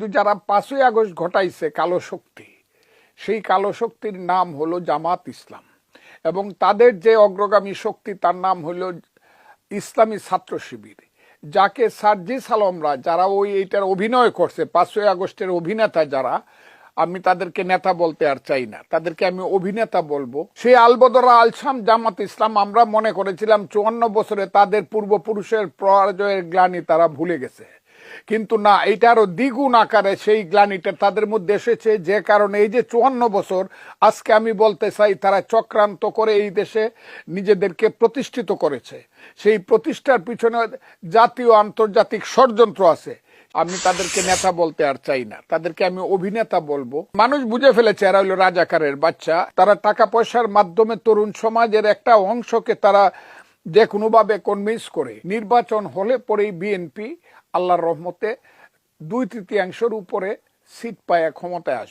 কিন্তু যারা পাঁচই আগস্ট ঘটাইছে কালো শক্তি, সেই কালো শক্তির নাম হলো জামাত ইসলাম। এবং তাদের যে অগ্রগামী শক্তি, তার নাম হলো ইসলামী ছাত্র শিবির, যাকে সার্জিস আলমরা, যারা ওই এইটার অভিনয় করছে, পাঁচই আগস্টের অভিনেতা যারা, আমি তাদেরকে নেতা বলতে আর চাই না। তাদেরকে আমি অভিনেতা বলব। সেই আলবদরা আলসাম জামাত ইসলাম, আমরা মনে করেছিলাম চুয়ান্ন বছরে তাদের পূর্বপুরুষের পরাজয়ের গ্লানি তারা ভুলে গেছে। কিন্তু না, এটা আরও দ্বিগুণ আকারে সেই গ্লানিটা তাদের মধ্যে এসেছে, যে কারণে এই যে চুয়ান্ন বছর, আজকে আমি বলতে চাই তারা চক্রান্ত করে এই দেশে নিজেদেরকে প্রতিষ্ঠিত করেছে। সেই প্রতিষ্ঠার পিছনে জাতীয় আন্তর্জাতিক ষড়যন্ত্র আছে। আমি তাদেরকে নেতা বলতে আর চাই না। তাদেরকে আমি অভিনেতা বলব। মানুষ বুঝে ফেলেছে, এরা হলো রাজাকারের বাচ্চা। তারা টাকা পয়সার মাধ্যমে তরুণ সমাজের একটা অংশকে তারা যে কোনোভাবে কনভিন্স করে নির্বাচন হলে পরেই বিএনপি আল্লাহর রহমতে দুই তৃতীয়াংশের উপরে সিট পায় ক্ষমতায় আসবে।